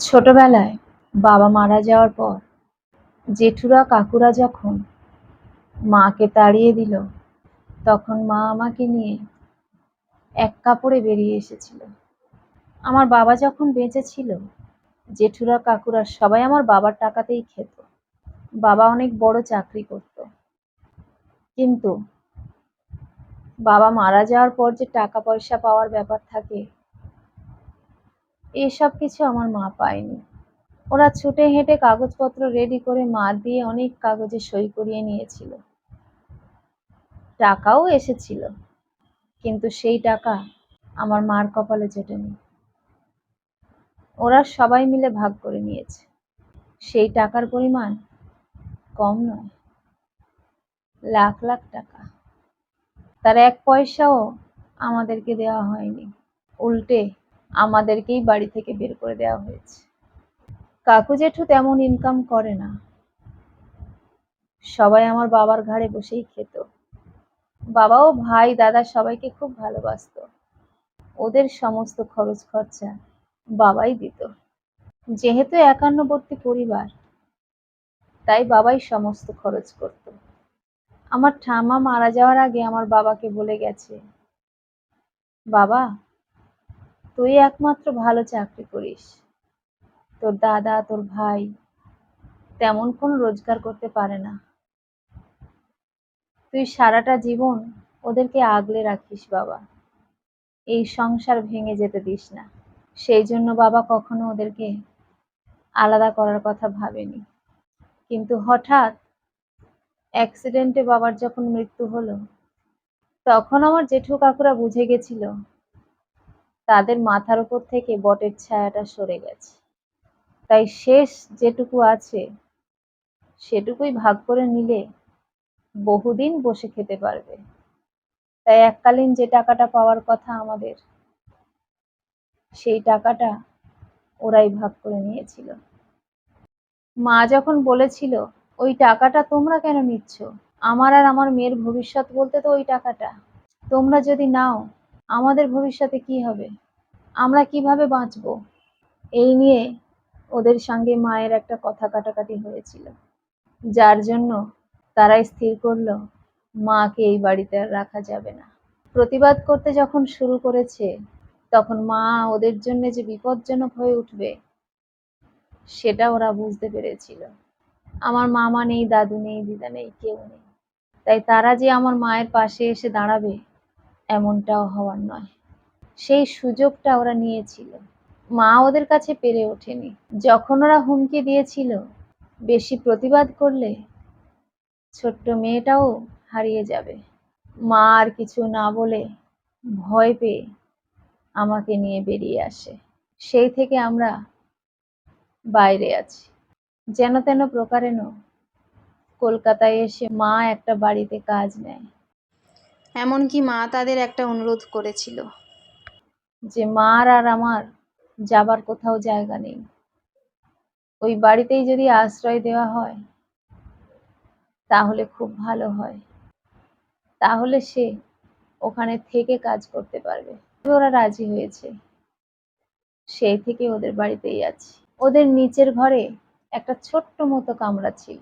ছোটবেলায় বাবা মারা যাওয়ার পর জেঠুরা কাকুরা যখন মাকে তাড়িয়ে দিল, তখন মা আমাকে নিয়ে এক কাপড়ে বেরিয়ে এসেছিল। আমার বাবা যখন বেঁচে ছিল, জেঠুরা কাকুরা সবাই আমার বাবার টাকাতেই খেত। বাবা অনেক বড় চাকরি করত। কিন্তু বাবা মারা যাওয়ার পর যে টাকা পয়সা পাওয়ার ব্যাপার থাকে এসব কিছু আমার মা পায়নি। ওরা ছুটে হেঁটে কাগজপত্র রেডি করে মা দিয়ে অনেক কাগজে সই করিয়ে নিয়েছিল। টাকাও এসেছিল, কিন্তু সেই টাকা আমার মার কপালে জোটেনি। ওরা সবাই মিলে ভাগ করে নিয়েছে। সেই টাকার পরিমাণ কম নয়, লাখ লাখ টাকা। তার এক পয়সাও আমাদেরকে দেওয়া হয়নি। উল্টে আমাদেরকেই বাড়ি থেকে বের করে দেওয়া হয়েছে। কাকু জেঠু তেমন ইনকাম করে না। সবাই আমার বাবার ঘাড়ে বসেই খেত। বাবাও ভাই, দাদা সবাইকে খুব ভালোবাসতো। ওদের সমস্ত খরচ খরচা বাবাই দিত। যেহেতু একান্নবর্তী পরিবার, তাই বাবাই সমস্ত খরচ করত। আমার ঠামা মারা যাওয়ার আগে আমার বাবাকে বলে গেছে, বাবা তুই একমাত্র ভালো চাকরি করিস। তোর দাদা, তোর ভাই তেমন কোনো রোজগার করতে পারে না। তুই সারাটা জীবন ওদেরকে আগলে রাখিস বাবা। এই সংসার ভেঙে যেতে দিস না। সেই জন্য বাবা কখনো ওদেরকে আলাদা করার কথা ভাবেনি। কিন্তু হঠাৎ অ্যাক্সিডেন্টে বাবার যখন মৃত্যু হলো, তখন আমার জেঠু কাকুরা বুঝে গেছিল তাদের মাথার উপর থেকে বটের ছায়াটা সরে গেছে। তাই শেষ যেটুকু আছে, সেটুকুই ভাগ করে নিলে বহুদিন বসে খেতে পারবে। তাই এককালীন যে টাকাটা পাওয়ার কথা আমাদের, সেই টাকাটা ওরাই ভাগ করে নিয়েছিল। মা যখন বলেছিল, ওই টাকাটা তোমরা কেন নিচ্ছ? আমার আর আমার মেয়ের ভবিষ্যৎ বলতে তো ওই টাকাটা। তোমরা যদি নাও আমাদের ভবিষ্যতে কি হবে? আমরা কীভাবে বাঁচব? এই নিয়ে ওদের সঙ্গে মায়ের একটা কথা কাটাকাটি হয়েছিল। যার জন্য তারাই স্থির করল, মাকে এই বাড়িতে আর রাখা যাবে না। প্রতিবাদ করতে যখন শুরু করেছে, তখন মা ওদের জন্য যে বিপজ্জনক হয়ে উঠবে, সেটা ওরা বুঝতে পেরেছিল। আমার মামা নেই, দাদু নেই, দিদা নেই, কেউ নেই। তাই তারা যে আমার মায়ের পাশে এসে দাঁড়াবে এমনটাও হওয়ার নয়। সেই সুযোগটা ওরা নিয়েছিল। মা ওদের কাছে পেরে ওঠেনি। যখন ওরা হুমকি দিয়েছিল, বেশি প্রতিবাদ করলে ছোট্ট মেয়েটাও হারিয়ে যাবে। মা আর কিছু না বলে ভয় পেয়ে আমাকে নিয়ে বেরিয়ে আসে। সেই থেকে আমরা বাইরে আছি। যেন তেন প্রকারেণ কলকাতায় এসে মা একটা বাড়িতে কাজ নেয়। এমনকি মা তাদের একটা অনুরোধ করেছিল। যে মার আর আমার যাবার কোথাও জায়গা নেই। ওই বাড়িতেই যদি আশ্রয় দেওয়া হয়, তাহলে খুব ভালো হয়। তাহলে সে ওখানে থেকে কাজ করতে পারবে। ওরা রাজি হয়েছে। সেই থেকে ওদের বাড়িতেই আছি। ওদের নিচের ঘরে একটা ছোট্ট মতো কামরা ছিল।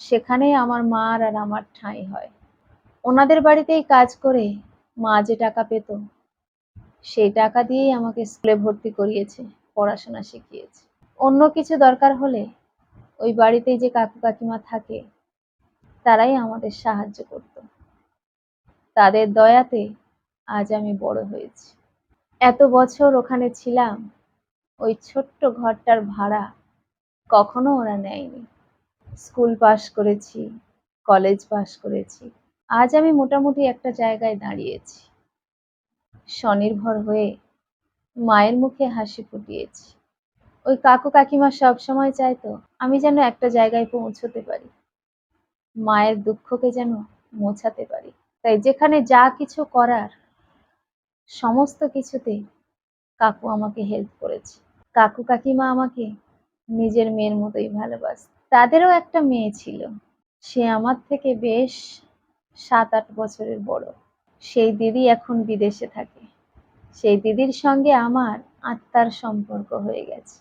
সেখানে আমার মার আর আমার ঠাঁই হয়। ওনাদের বাড়িতেই কাজ করে মা যে টাকা পেত, সেই টাকা দিয়েই আমাকে স্কুলে ভর্তি করিয়েছে, পড়াশোনা শিখিয়েছে। অন্য কিছু দরকার হলে ওই বাড়িতেই যে কাকু কাকিমা থাকে, তারাই আমাদের সাহায্য করত। তাদের দয়াতে আজ আমি বড় হয়েছি। এত বছর ওখানে ছিলাম, ওই ছোট্ট ঘরটার ভাড়া কখনো ওরা নেয়নি। স্কুল পাশ করেছি, কলেজ পাশ করেছি আজ আমি মোটামুটি একটা জায়গায় দাঁড়িয়েছি। স্বনির্ভর হয়ে মায়ের মুখে হাসি ফুটিয়েছি। ওই কাকু কাকিমা সব সময় চাইতো আমি যেন একটা জায়গায় পৌঁছতে পারি। মায়ের দুঃখকে যেন মোছাতে পারি। তাই যেখানে যা কিছু করার, সমস্ত কিছুতে কাকু আমাকে হেল্প করেছে। কাকু কাকিমা আমাকে নিজের মেয়ের মতোই ভালোবাস। তাদেরও একটা মেয়ে ছিল। সে আমার থেকে বেশ সাত আট বছরের বড়। সেই দিদি এখন বিদেশে থাকে। সেই দিদির সঙ্গে আমার আত্মার সম্পর্ক হয়ে গেছে।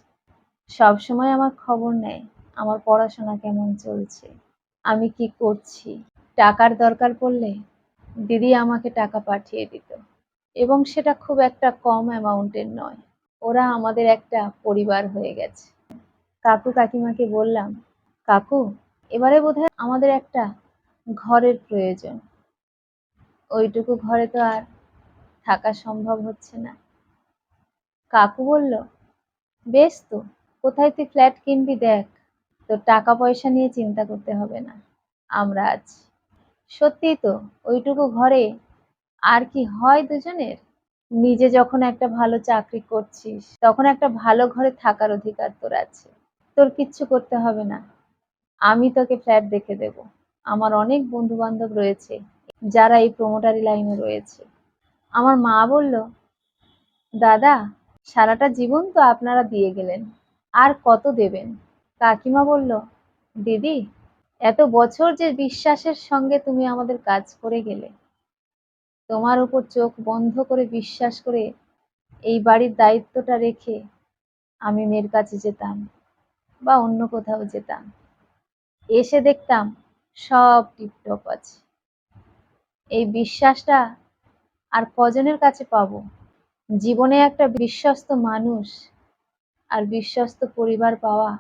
সব সময় আমার খবর নেয়, আমার পড়াশোনা কেমন চলছে, আমি কি করছি, টাকার দরকার পড়লে দিদি আমাকে টাকা পাঠিয়ে দিত। এবং সেটা খুব একটা কম অ্যামাউন্টের নয়, ওরা আমাদের একটা পরিবার হয়ে গেছে। কাকু কাকিমাকে বললাম, কাকু, এবারে বোধহয় আমাদের একটা ঘরের প্রয়োজন। ওইটুকু ঘরে তো আর থাকা সম্ভব হচ্ছে না। কাকু বলল, বেশ তো, কোথায় তুই ফ্ল্যাট কিনবি দেখ। তো টাকা পয়সা নিয়ে চিন্তা করতে হবে না, আমরা আছি। সত্যি তো, ওইটুকু ঘরে আর কি হয় দুজনের? নিজে যখন একটা ভালো চাকরি করছিস, তখন একটা ভালো ঘরে থাকার অধিকার তোর আছে। তোর কিচ্ছু করতে হবে না। আমি তোকে ফ্ল্যাট দেখে দেব। আমার অনেক বন্ধু বান্ধব রয়েছে, যারা এই প্রমোটারি লাইনে রয়েছে। আমার মা বলল, দাদা, সারাটা জীবন তো আপনারা দিয়ে গেলেন, আর কত দেবেন? কাকিমা বলল, দিদি, এত বছর যে বিশ্বাসের সঙ্গে তুমি আমাদের কাজ করে গেলে, তোমার উপর চোখ বন্ধ করে বিশ্বাস করে এই বাড়ির দায়িত্বটা রেখে আমি মেয়ের কাছে যেতাম বা অন্য কোথাও যেতাম। এসে দেখতাম সব টিপটপ আছে। এই বিশ্বাসটা আর কজনের কাছে পাবো? জীবনে একটা বিশ্বস্ত মানুষ আর বিশ্বস্ত পরিবার পাওয়া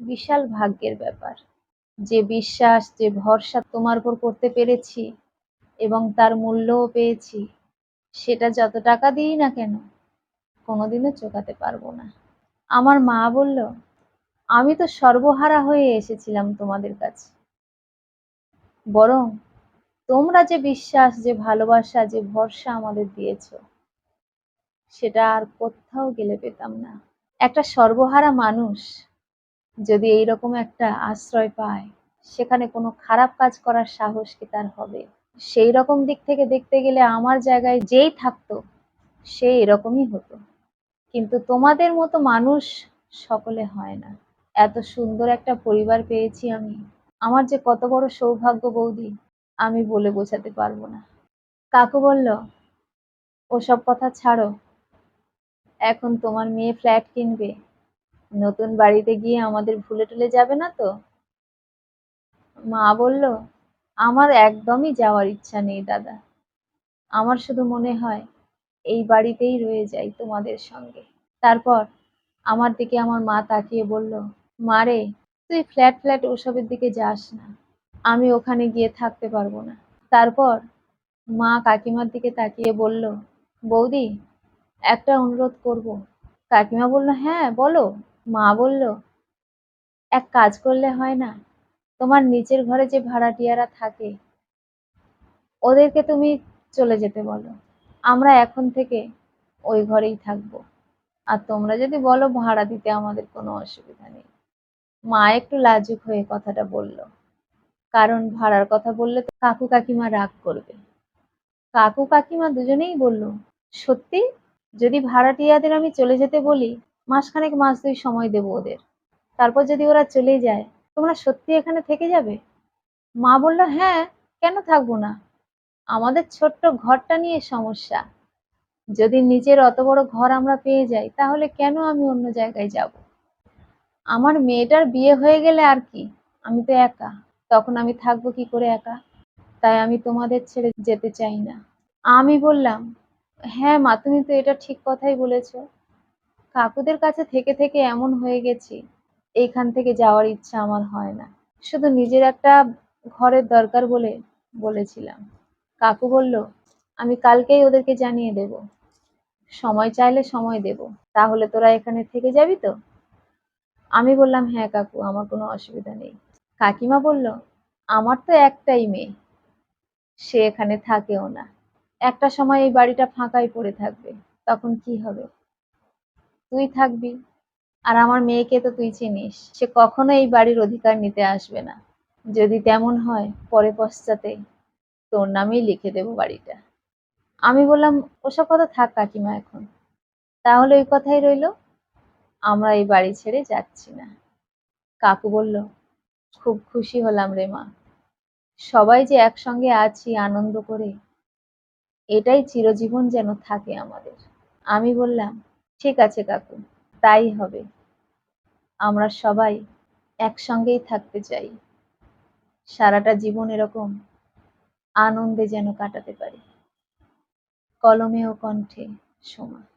বিশাল ভাগ্যের ব্যাপার। যে বিশ্বাস, যে ভরসা তোমার উপর করতে পেরেছি এবং তার মূল্যও পেয়েছি, সেটা যত টাকা দিই না কেন, কোনোদিনও চোকাতে পারব না। আমার মা বলল, আমি তো সর্বহারা হয়ে এসেছিলাম তোমাদের কাছে। বরং তোমরা যে বিশ্বাস, যে ভালোবাসা, যে ভরসা আমাদের দিয়েছ, সেটা আর কোথাও গেলে পেতাম না। একটা সর্বহারা মানুষ যদি এইরকম একটা আশ্রয় পায়, সেখানে কোনো খারাপ কাজ করার সাহস কি তার হবে? সেই রকম দিক থেকে দেখতে গেলে আমার জায়গায় যেই থাকতো, সে এরকমই হতো। কিন্তু তোমাদের মতো মানুষ সকলে হয় না। এত সুন্দর একটা পরিবার পেয়েছি আমি। আমার যে কত বড় সৌভাগ্য বৌদি, আমি বলে বোঝাতে পারব না। কাকু বলল, ওসব কথা ছাড়ো। এখন তোমার মেয়ে ফ্ল্যাট কিনবে। নতুন বাড়িতে গিয়ে আমাদের ভুলে টুলে যাবে না তো? মা বলল, আমার একদমই যাওয়ার ইচ্ছা নেই দাদা। আমার শুধু মনে হয় এই বাড়িতেই রয়ে যাই তোমাদের সঙ্গে। তারপর আমার দিকে আমার মা তাকিয়ে বলল, মা রে তুই ফ্ল্যাট ফ্ল্যাট ওসবের দিকে যাস না। আমি ওখানে গিয়ে থাকতে পারব না। তারপর মা কাকিমার দিকে তাকিয়ে বলল, বৌদি, একটা অনুরোধ করব। কাকিমা বলল হ্যাঁ বলো। মা বলল, এক কাজ করলে হয় না। তোমার নিচের ঘরে যে ভাড়াটিয়ারা থাকে, ওদেরকে তুমি চলে যেতে বলো। আমরা এখন থেকে ওই ঘরেই থাকব। আর তোমরা যদি বলো ভাড়া দিতে আমাদের কোনো অসুবিধা নেই। মা একটু লাজুক হয়ে কথাটা বলল। কারণ ভাড়ার কথা বললে তো কাকু কাকিমা রাগ করবে। কাকু কাকিমা দুজনেই বলল, সত্যি? যদি ভাড়াটিয়াদের আমি চলে যেতে বলি, মাসখানেক মাস দুই সময় দেবো ওদের। তারপর যদি ওরা চলে যায়, তোমরা সত্যি এখানে থেকে যাবে? মা বলল হ্যাঁ কেন থাকব না? আমাদের ছোট্ট ঘরটা নিয়ে সমস্যা। যদি নিজের অত বড় ঘর আমরা পেয়ে যাই, তাহলে কেন আমি অন্য জায়গায় যাব? আমার মেয়েটার বিয়ে হয়ে গেলে আর কি? আমি তো একা। তখন আমি থাকব কি করে একা? তাই আমি তোমাদের ছেড়ে যেতে চাই না। আমি বললাম হ্যাঁ মা, তুমি তো এটা ঠিক কথাই বলেছ। কাকুদের কাছে থেকে থেকে এমন হয়ে গেছি। এইখান থেকে যাওয়ার ইচ্ছা আমার হয় না। শুধু নিজের একটা ঘরের দরকার বলে বলেছিলাম। কাকু বলল, আমি কালকেই ওদেরকে জানিয়ে দেব। সময় চাইলে সময় দেব। তাহলে তোরা এখানে থেকে যাবি তো? আমি বললাম হ্যাঁ কাকু, আমার কোনো অসুবিধা নেই। কাকিমা বলল, আমার তো একটাই মেয়ে, সে এখানে থাকেও না। একটা সময় এই বাড়িটা ফাঁকাই পড়ে থাকবে, তখন কি হবে? তুই থাকবি, আর আমার মেয়েকে তো তুই চিনিস, সে কখনো এই বাড়ির অধিকার নিতে আসবে না। যদি তেমন হয়, পরে পশ্চাতে তোর নামেই লিখে দেবো বাড়িটা। আমি বললাম, ওসব কথা থাক কাকিমা এখন। তাহলে ওই কথাই রইল। আমরা এই বাড়ি ছেড়ে যাচ্ছি না। কাকু বলল, খুব খুশি হলাম রে মা। সবাই যে একসঙ্গে আছি আনন্দ করে, এটাই চিরজীবন যেন থাকে আমাদের। আমি বললাম, ঠিক আছে কাকু, তাই হবে। আমরা সবাই একসঙ্গেই থাকতে চাই। সারাটা জীবন এরকম আনন্দে যেন কাটাতে পারি। কলমে ও কণ্ঠে সোমা।